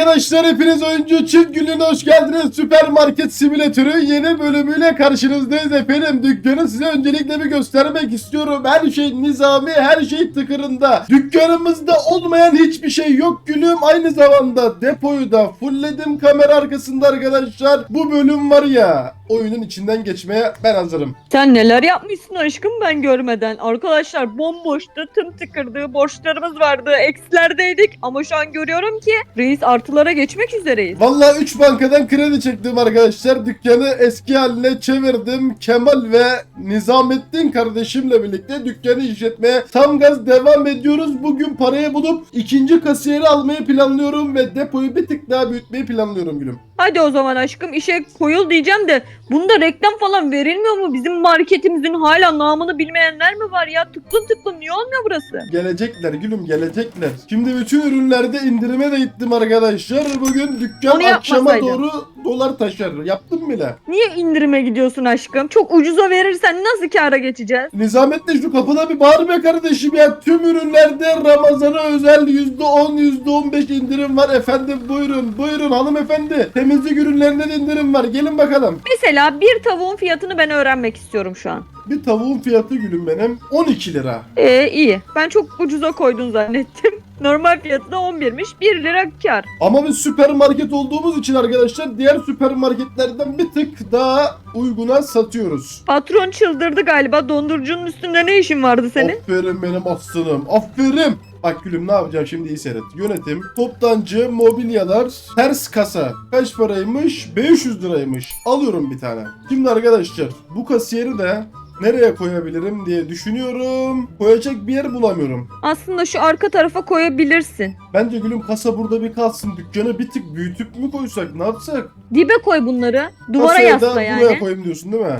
arkadaşlar hepiniz oyuncu çift günlüğüne hoş geldiniz. Süpermarket simülatörü yeni bölümüyle karşınızdayız efendim. Dükkanı size öncelikle bir göstermek istiyorum. Her şey nizami, her şey tıkırında. Dükkanımızda olmayan hiçbir şey yok gülüm. Aynı zamanda depoyu da fullledim kamera arkasında arkadaşlar. Bu bölüm var ya oyunun içinden geçmeye ben hazırım. Sen neler yapmışsın aşkım ben görmeden. Arkadaşlar bomboştu, tım tıkırdı, borçlarımız vardı, eksilerdeydik. Ama şu an görüyorum ki reis artılara geçmek üzereyiz. Vallahi 3 bankadan kredi çektim arkadaşlar. Dükkanı eski haline çevirdim. Kemal ve Nizamettin kardeşimle birlikte dükkanı işletmeye tam gaz devam ediyoruz. Bugün parayı bulup ikinci kasiyeri almayı planlıyorum ve depoyu bir tık daha büyütmeyi planlıyorum gülüm. Hadi o zaman aşkım işe koyul diyeceğim de bunda reklam falan verilmiyor mu? Bizim marketimizin hala namını bilmeyenler mi var ya? Tıklım tıklım niye olmuyor burası? Gelecekler gülüm gelecekler. Şimdi bütün ürünlerde indirime de gittim arkadaşlar. Bugün dükkan Onu akşama doğru dolar taşar. Yaptım bile. Niye indirime gidiyorsun aşkım? Çok ucuza verirsen nasıl kâra geçeceğiz? Nizamettin şu kapıda bir bağır be kardeşim ya. Tüm ürünlerde Ramazan'a özel %10, %15 indirim var efendim. Buyurun, buyurun hanımefendi. Temizlik ürünlerinde de indirim var. Gelin bakalım. Mesela bir tavuğun fiyatını ben öğrenmek istiyorum şu an. Bir tavuğun fiyatı gülüm benim 12 lira. Ee iyi. Ben çok ucuza koydun zannettim. Normal fiyatı da 11'miş. 1 lira kar. Ama biz süpermarket olduğumuz için arkadaşlar diğer süpermarketlerden bir tık daha uyguna satıyoruz. Patron çıldırdı galiba. Dondurucunun üstünde ne işin vardı senin? Aferin benim aslanım. Aferin. Bak gülüm ne yapacağım şimdi iyi seyret. Yönetim, toptancı, mobilyalar, ters kasa. Kaç paraymış? 500 liraymış. Alıyorum bir tane. Şimdi arkadaşlar bu kasiyeri de nereye koyabilirim diye düşünüyorum. Koyacak bir yer bulamıyorum. Aslında şu arka tarafa koyabilirsin. Bence gülüm kasa burada bir kalsın. Dükkanı bir tık büyütüp mü koysak ne yapsak? Dibe koy bunları. Duvara Kasaya da yasla buraya yani. koyayım diyorsun değil mi?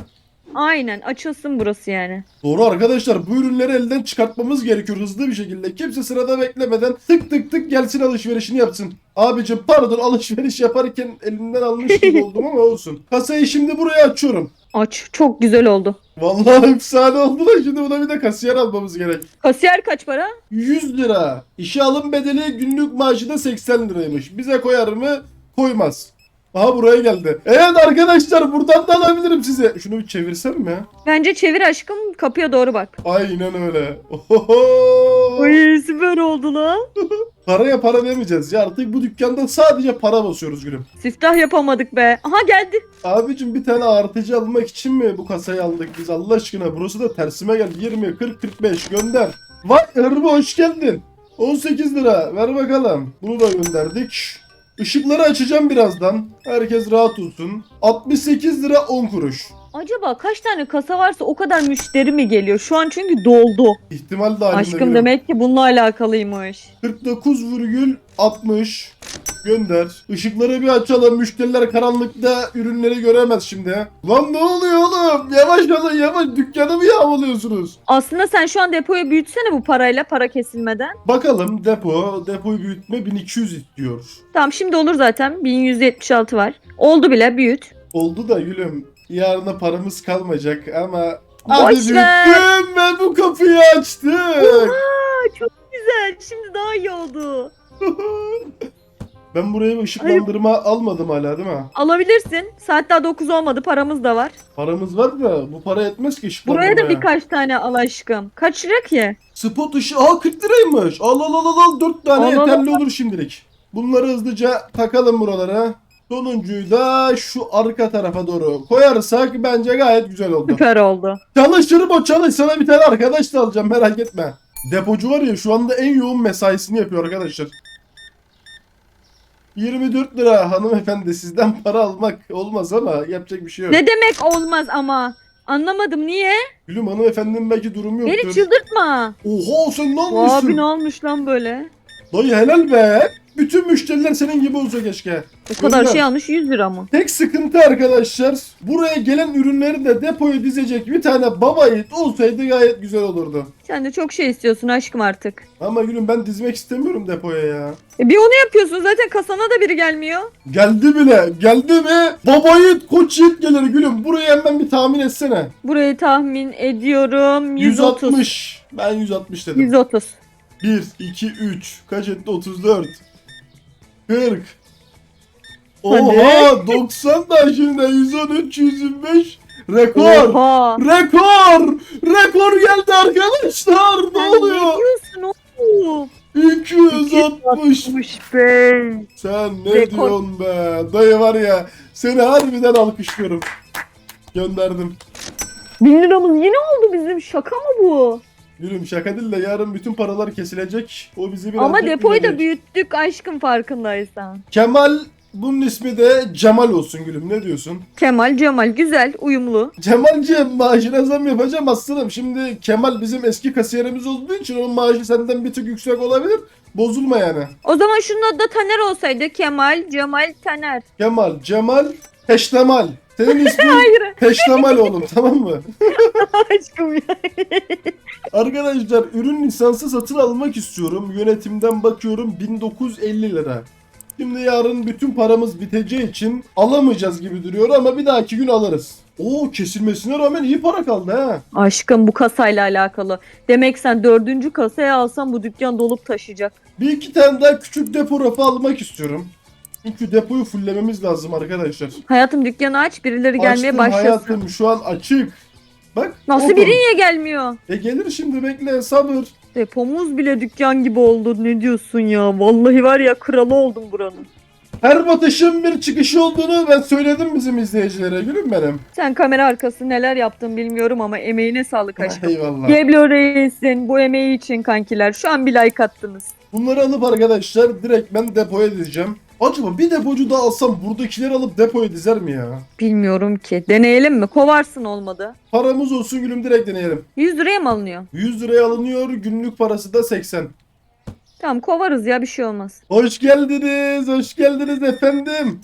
Aynen açılsın burası yani. Doğru arkadaşlar bu ürünleri elden çıkartmamız gerekiyor hızlı bir şekilde. Kimse sırada beklemeden tık tık tık gelsin alışverişini yapsın. Abicim pardon alışveriş yaparken elinden almış gibi oldum ama olsun. Kasayı şimdi buraya açıyorum. Aç. Çok güzel oldu. Vallahi efsane oldu da şimdi buna bir de kasiyer almamız gerek. Kasiyer kaç para? 100 lira. İşe alım bedeli günlük maaşı da 80 liraymış. Bize koyar mı? Koymaz. Aha buraya geldi. Evet arkadaşlar buradan da alabilirim size. Şunu bir çevirsem mi? Bence çevir aşkım. Kapıya doğru bak. Aynen öyle. Ohoho. Ay süper oldu lan. Paraya para demeyeceğiz ya artık bu dükkanda sadece para basıyoruz gülüm. Siftah yapamadık be. Aha geldi. Abicim bir tane artıcı almak için mi bu kasayı aldık biz Allah aşkına burası da tersime geldi 20 40 45 gönder. Vay hırmı hoş geldin. 18 lira ver bakalım. Bunu da gönderdik. Işıkları açacağım birazdan. Herkes rahat olsun. 68 lira 10 kuruş. Acaba kaç tane kasa varsa o kadar müşteri mi geliyor? Şu an çünkü doldu. İhtimal dahilinde Aşkım demek ki bununla alakalıymış. 49,60 gönder. Işıkları bir açalım. Müşteriler karanlıkta ürünleri göremez şimdi. Lan ne oluyor oğlum? Yavaş olun yavaş. Dükkanı mı yağmalıyorsunuz? Aslında sen şu an depoyu büyütsene bu parayla para kesilmeden. Bakalım depo. Depoyu büyütme 1200 istiyor. Tamam şimdi olur zaten. 1176 var. Oldu bile büyüt. Oldu da gülüm. Yarına paramız kalmayacak ama... Boş Hadi ver. büyüttüm ben bu kapıyı açtık. Aa, çok güzel. Şimdi daha iyi oldu. ben buraya bir ışıklandırma almadım hala değil mi? Alabilirsin. Saat daha 9 olmadı. Paramız da var. Paramız var da bu para yetmez ki ışıklandırmaya. Buraya da birkaç tane al aşkım. Kaç lira ki? Spot ışığı aa 40 liraymış. Al al al al al 4 tane Al, al, yeterli olur şimdilik. Bunları hızlıca takalım buralara. Sonuncuyu da şu arka tarafa doğru koyarsak bence gayet güzel oldu. Süper oldu. Çalışırım o çalış. Sana bir tane arkadaş da alacağım merak etme. Depocu var ya şu anda en yoğun mesaisini yapıyor arkadaşlar. 24 lira hanımefendi sizden para almak olmaz ama yapacak bir şey yok. Ne demek olmaz ama? Anlamadım niye? Gülüm hanımefendinin belki durumu yoktur. Beni çıldırtma. Oha sen ne Bu almışsın? abi ne olmuş lan böyle? Dayı helal be. Bütün müşteriler senin gibi olsa keşke. O kadar Gönder. şey almış 100 lira mı? Tek sıkıntı arkadaşlar buraya gelen ürünleri de depoya dizecek bir tane baba yiğit olsaydı gayet güzel olurdu. Sen de çok şey istiyorsun aşkım artık. Ama gülüm ben dizmek istemiyorum depoya ya. E bir onu yapıyorsun zaten kasana da biri gelmiyor. Geldi bile geldi mi baba yiğit koç yiğit gelir gülüm burayı hemen bir tahmin etsene. Burayı tahmin ediyorum 130. 160. Ben 160 dedim. 130. 1, 2, 3 kaç etti 34. 40. Oha 90 da şimdi 113 125 rekor. Oha. Rekor! Rekor geldi arkadaşlar. Ne Sen oluyor? Ne diyorsun oğlum? 260. 65. Sen ne Rekor. diyorsun be? Dayı var ya seni harbiden alkışlıyorum. Gönderdim. 1000 liramız yine oldu bizim. Şaka mı bu? Gülüm şaka değil de yarın bütün paralar kesilecek. O bizi biraz Ama depoyu da büyüttük aşkım farkındaysan. Kemal bunun ismi de Cemal olsun gülüm ne diyorsun? Kemal Cemal güzel uyumlu. Cemal'ciğim maaşına zam yapacağım aslanım. Şimdi Kemal bizim eski kasiyerimiz olduğu için onun maaşı senden bir tık yüksek olabilir. Bozulma yani. O zaman şunun adı da Taner olsaydı. Kemal, Cemal, Taner. Kemal, Cemal, Peştemal. Senin ismin Hayır Peştemal oğlum tamam mı? aşkım ya. Arkadaşlar ürün lisansı satın almak istiyorum. Yönetimden bakıyorum 1950 lira. Şimdi yarın bütün paramız biteceği için alamayacağız gibi duruyor ama bir dahaki gün alırız. Oo kesilmesine rağmen iyi para kaldı ha. Aşkım bu kasayla alakalı. Demek sen dördüncü kasaya alsan bu dükkan dolup taşıyacak. Bir iki tane daha küçük depo rafı almak istiyorum. Çünkü depoyu fullememiz lazım arkadaşlar. Hayatım dükkanı aç birileri gelmeye Açtım başlasın. hayatım şu an açık. Bak. Nasıl open. biri niye gelmiyor? E gelir şimdi bekle sabır. Depomuz bile dükkan gibi oldu. Ne diyorsun ya? Vallahi var ya kralı oldum buranın. Her batışın bir çıkışı olduğunu ben söyledim bizim izleyicilere gülüm benim. Sen kamera arkası neler yaptın bilmiyorum ama emeğine sağlık aşkım. Eyvallah. Geblo Reis'in bu emeği için kankiler şu an bir like attınız. Bunları alıp arkadaşlar direkt ben depoya dizeceğim. Acaba bir depocu daha alsam buradakileri alıp depoya dizer mi ya? Bilmiyorum ki. Deneyelim mi? Kovarsın olmadı. Paramız olsun gülüm direkt deneyelim. 100 liraya mı alınıyor? 100 liraya alınıyor günlük parası da 80. Tamam kovarız ya bir şey olmaz. Hoş geldiniz, hoş geldiniz efendim.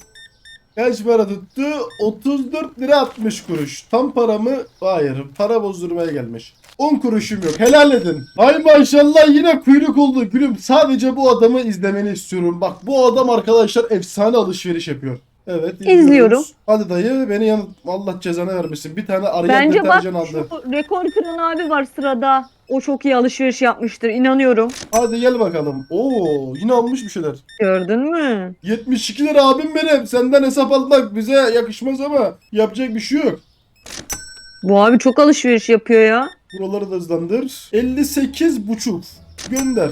Kaç para tuttu? 34 lira 60 kuruş. Tam paramı? Hayır, para bozdurmaya gelmiş. 10 kuruşum yok. Helal edin. Ay maşallah yine kuyruk oldu gülüm. Sadece bu adamı izlemeni istiyorum. Bak bu adam arkadaşlar efsane alışveriş yapıyor. Evet izliyoruz. İzliyorum. Hadi dayı beni yan Allah cezanı vermesin. Bir tane Ariel Bence bak deterjan aldı. şu rekor kıran abi var sırada. O çok iyi alışveriş yapmıştır. inanıyorum. Hadi gel bakalım. Oo yine almış bir şeyler. Gördün mü? 72 lira abim benim. Senden hesap almak bize yakışmaz ama yapacak bir şey yok. Bu abi çok alışveriş yapıyor ya. Buraları da hızlandır. 58 buçuk. Gönder.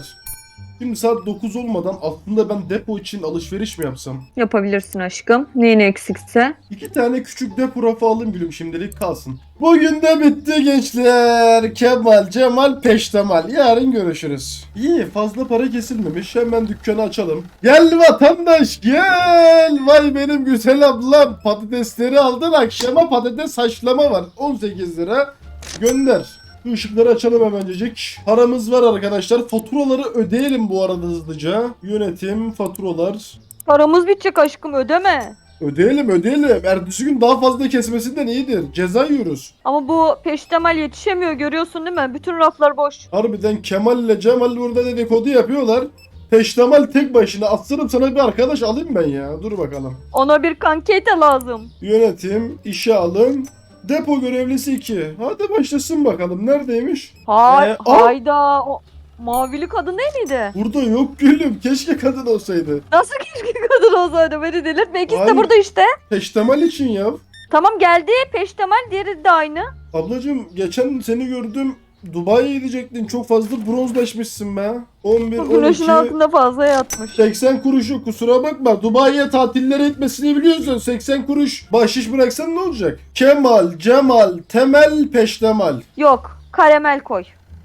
Şimdi saat 9 olmadan aslında ben depo için alışveriş mi yapsam? Yapabilirsin aşkım. Neyin eksikse. İki tane küçük depo rafı alayım gülüm şimdilik kalsın. Bugün de bitti gençler. Kemal, Cemal, Peştemal. Yarın görüşürüz. İyi fazla para kesilmemiş. Hemen dükkanı açalım. Gel vatandaş gel. Vay benim güzel ablam. Patatesleri aldın akşama patates haşlama var. 18 lira. Gönder. Bu ışıkları açalım hemencecik. Paramız var arkadaşlar. Faturaları ödeyelim bu arada hızlıca. Yönetim, faturalar. Paramız bitecek aşkım ödeme. Ödeyelim ödeyelim. Ertesi gün daha fazla kesmesinden iyidir. Ceza yiyoruz. Ama bu peştemal yetişemiyor görüyorsun değil mi? Bütün raflar boş. Harbiden Kemal ile Cemal burada dedikodu yapıyorlar. Peştemal tek başına atsırım sana bir arkadaş alayım ben ya. Dur bakalım. Ona bir kankete lazım. Yönetim, işe alın. Depo görevlisi 2. Hadi başlasın bakalım. Neredeymiş? Hay Ee, hayda. O mavili kadın değil miydi? Burada yok gülüm. Keşke kadın olsaydı. Nasıl keşke kadın olsaydı beni delirtme. İkisi Hayır. de burada işte. Peştemal için ya. Tamam geldi. Peştemal diğeri de aynı. Ablacım geçen seni gördüm. Dubai'ye gidecektin. Çok fazla bronzlaşmışsın be. 11, Bu güneşin 12, altında fazla yatmış. 80 kuruşu kusura bakma. Dubai'ye tatillere gitmesini biliyorsun. 80 kuruş bahşiş bıraksan ne olacak? Kemal, Cemal, Temel, Peştemal. Yok. Karamel koy.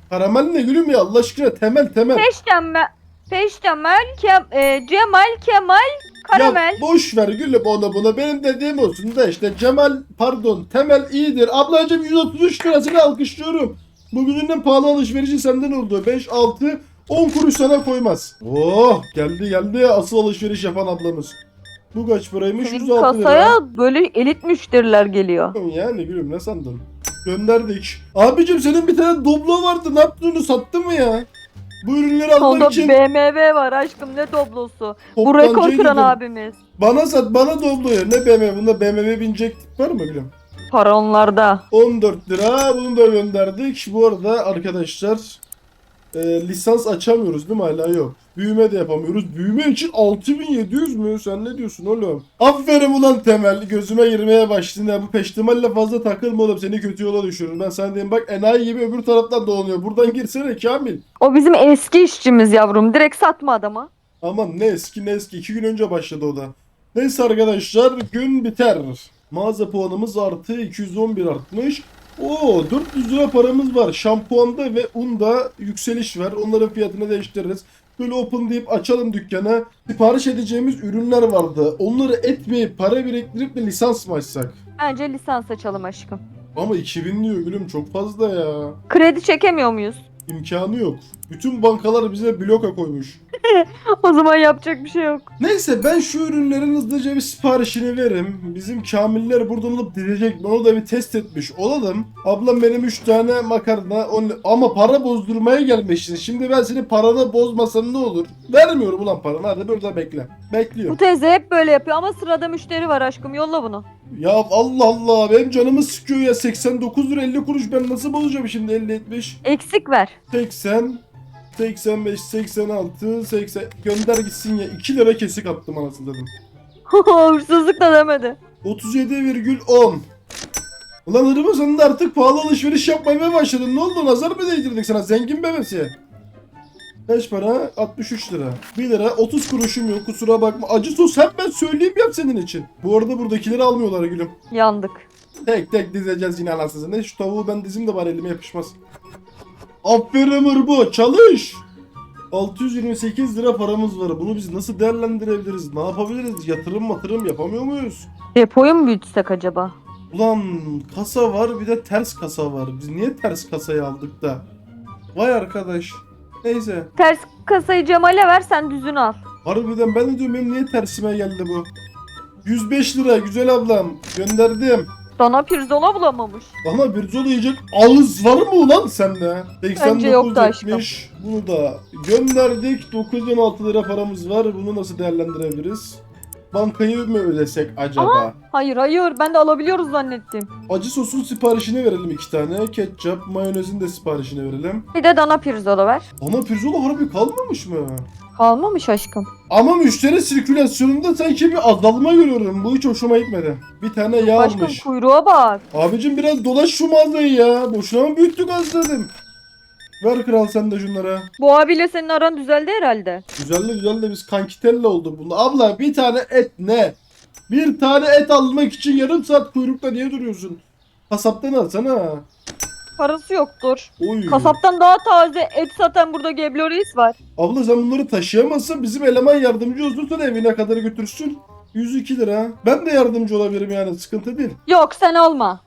Karamel ne gülüm ya Allah aşkına temel temel. Peştemel. Peştemel. Kem, e, Cemal. Kemal. Karamel. Ya boş ver gülüm ona buna benim dediğim olsun da işte Cemal pardon Temel iyidir. Ablacım 133 lirasını alkışlıyorum. Bugünün en pahalı alışverişi senden oldu. 5, 6, 10 kuruş sana koymaz. Oh geldi geldi asıl alışveriş yapan ablamız. Bu kaç paraymış? Senin 106 lira. kasaya böyle elit müşteriler geliyor. Yani gülüm ne sandın? Gönderdik. Abicim senin bir tane doblo vardı. Ne yaptın onu sattın mı ya? Bu ürünleri almak Onda için BMW var aşkım ne doblosu. Bu rekor kıran abimiz. Bana sat bana dobloyu. Ne BMW? Bunda BMW binecek tip var mı gülüm? Para onlarda. 14 lira bunu da gönderdik. Bu arada arkadaşlar e, lisans açamıyoruz değil mi hala yok. Büyüme de yapamıyoruz. Büyüme için 6700 mü? Sen ne diyorsun oğlum? Aferin ulan Temel. Gözüme girmeye başladın ya. Bu peştemalle fazla takılma oğlum. Seni kötü yola düşürür. Ben sana diyeyim bak enayi gibi öbür taraftan dolanıyor. Buradan girsene Kamil. O bizim eski işçimiz yavrum. Direkt satma adama. Aman ne eski ne eski. iki gün önce başladı o da. Neyse arkadaşlar gün biter. Mağaza puanımız artı 211 artmış. Oo 400 lira paramız var. Şampuanda ve unda yükseliş var. Onların fiyatını değiştiririz. Böyle open deyip açalım dükkanı. Sipariş edeceğimiz ürünler vardı. Onları etmeyip para biriktirip de lisans mı açsak? Bence lisans açalım aşkım. Ama 2000 diyor gülüm çok fazla ya. Kredi çekemiyor muyuz? İmkanı yok. Bütün bankalar bize bloka koymuş. o zaman yapacak bir şey yok. Neyse ben şu ürünlerin hızlıca bir siparişini veririm. Bizim kamiller buradan alıp gidecek. Onu da bir test etmiş olalım. Ablam benim 3 tane makarna on- ama para bozdurmaya gelmişsin. Şimdi ben seni paranı bozmasam ne olur? Vermiyorum ulan paranı. Hadi burada bekle. Bekliyorum. Bu teyze hep böyle yapıyor ama sırada müşteri var aşkım. Yolla bunu. Ya Allah Allah benim canımı sıkıyor ya. 89 lira 50 kuruş ben nasıl bozacağım şimdi 50 etmiş. Eksik ver. 80 85 86 80 gönder gitsin ya 2 lira kesik attım anasını dedim. Hırsızlık da demedi. 37,10 Ulan sonunda artık pahalı alışveriş yapmaya başladın. Ne oldu? Nazar mı değdirdik sana? Zengin bebesi. Kaç para? 63 lira. 1 lira 30 kuruşum yok kusura bakma. Acı sos hem ben söyleyeyim yap senin için. Bu arada buradakileri almıyorlar gülüm. Yandık. Tek tek dizeceğiz yine anasını. Şu tavuğu ben dizim de bari elime yapışmaz. Aferin hırbu çalış. 628 lira paramız var. Bunu biz nasıl değerlendirebiliriz? Ne yapabiliriz? Yatırım matırım yapamıyor muyuz? Depoyu mu büyütsek acaba? Ulan kasa var bir de ters kasa var. Biz niye ters kasayı aldık da? Vay arkadaş. Neyse. Ters kasayı Cemal'e ver sen düzünü al. Harbiden ben de diyorum benim niye tersime geldi bu? 105 lira güzel ablam. Gönderdim. Dana pirzola bulamamış. Ama bir zor yiyecek ağız var mı ulan sende? Bence yoktu aşkım. 89.70. Bunu da gönderdik. 916 lira paramız var. Bunu nasıl değerlendirebiliriz? Bankayı mı ödesek acaba? Hayır hayır ben de alabiliyoruz zannettim. Acı sosun siparişini verelim iki tane. Ketçap, mayonezin de siparişini verelim. Bir de dana pirzola ver. Ana pirzola harbi kalmamış mı? Kalmamış aşkım. Ama müşteri sirkülasyonunda sanki bir azalma görüyorum. Bu hiç hoşuma gitmedi. Bir tane yağ Aşkım almış. kuyruğa bak. Abicim biraz dolaş şu mağazayı ya. Boşuna mı büyüttük özledim. Ver kral sen de şunlara. Bu abiyle senin aran düzeldi herhalde. Güzel de güzel de biz kankitelle olduk bunda. Abla bir tane et ne? Bir tane et almak için yarım saat kuyrukta niye duruyorsun? Kasaptan alsana. Parası yoktur. Oy. Kasaptan daha taze et satan burada Geblo Reis var. Abla sen bunları taşıyamazsan bizim eleman yardımcı olsun sana evine kadar götürsün. 102 lira. Ben de yardımcı olabilirim yani sıkıntı değil. Yok sen alma.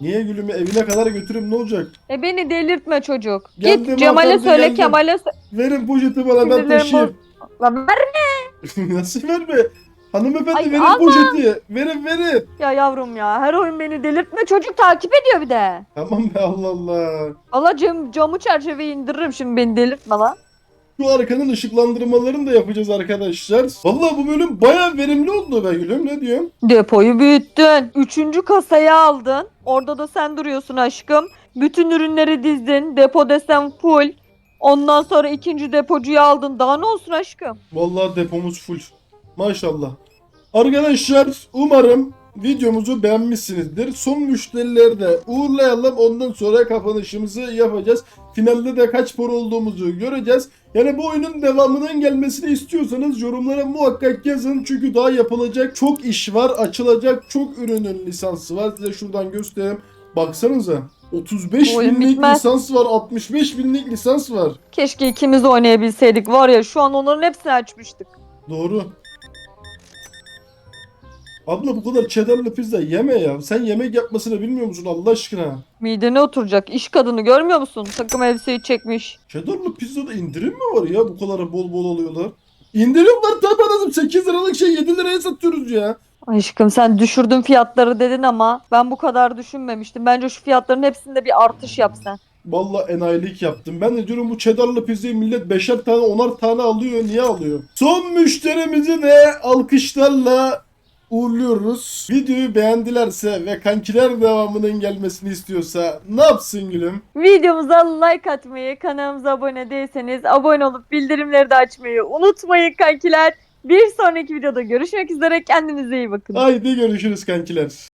Niye gülümü evine kadar götüreyim ne olacak? E beni delirtme çocuk. Geldim Git Cemal'e hanımefendi, söyle geldim. Kemal'e söyle. Verin poşeti bana ben Sinirlerim taşıyayım. Lan ver. Nasıl verme? Hanımefendi Ay, verin ama. poşeti. Verin verin. Ya yavrum ya her oyun beni delirtme çocuk takip ediyor bir de. Tamam be Allah Allah. Allah cam, camı çerçeveyi indiririm şimdi beni delirtme lan. Şu arkanın ışıklandırmalarını da yapacağız arkadaşlar. Vallahi bu bölüm baya verimli oldu be gülüm. Ne diyorsun? Depoyu büyüttün. Üçüncü kasayı aldın. Orada da sen duruyorsun aşkım. Bütün ürünleri dizdin. Depo desen full. Ondan sonra ikinci depocuyu aldın. Daha ne olsun aşkım? Vallahi depomuz full. Maşallah. Arkadaşlar umarım videomuzu beğenmişsinizdir. Son müşterileri de uğurlayalım. Ondan sonra kapanışımızı yapacağız. Finalde de kaç para olduğumuzu göreceğiz. Yani bu oyunun devamının gelmesini istiyorsanız yorumlara muhakkak yazın. Çünkü daha yapılacak çok iş var. Açılacak çok ürünün lisansı var. Size şuradan göstereyim. Baksanıza. 35 Bu oyun binlik bitmez. lisans var. 65 binlik lisans var. Keşke ikimiz oynayabilseydik. Var ya şu an onların hepsini açmıştık. Doğru. Abla bu kadar cheddarlı pizza yeme ya. Sen yemek yapmasını bilmiyor musun Allah aşkına? Midene oturacak. İş kadını görmüyor musun? Takım elbiseyi çekmiş. Cheddarlı pizzada indirim mi var ya? Bu kadar bol bol alıyorlar. İndirim var tabi anasım. 8 liralık şey 7 liraya satıyoruz ya. Aşkım sen düşürdün fiyatları dedin ama ben bu kadar düşünmemiştim. Bence şu fiyatların hepsinde bir artış yap sen. Vallahi enayilik yaptım. Ben de diyorum bu cheddarlı pizzayı millet 5'er tane 10'ar tane alıyor. Niye alıyor? Son müşterimizi de alkışlarla uğurluyoruz. Videoyu beğendilerse ve kankiler devamının gelmesini istiyorsa ne yapsın gülüm? Videomuza like atmayı, kanalımıza abone değilseniz abone olup bildirimleri de açmayı unutmayın kankiler. Bir sonraki videoda görüşmek üzere. Kendinize iyi bakın. Haydi görüşürüz kankiler.